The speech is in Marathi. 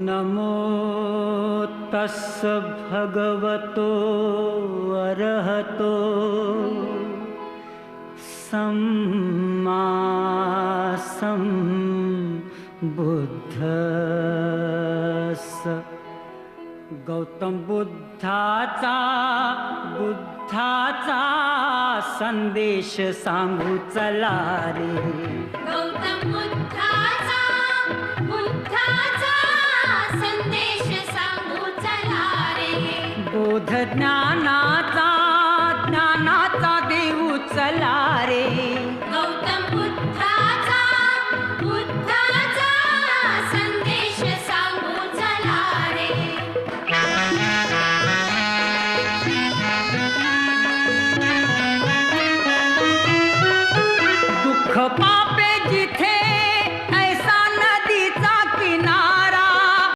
नमो तस् भगवतो अरहतो सम्मा बुद्धस। गौतम बुद्धाचा बुद्धाचा संदेश सांगू चला रे। गौतम बोध ज्ञानाचा ज्ञानाचा देव चला रे. गौतम बुद्धाचा बुद्धाचा संदेश सांगू चला रे. दुःख पापे जिथे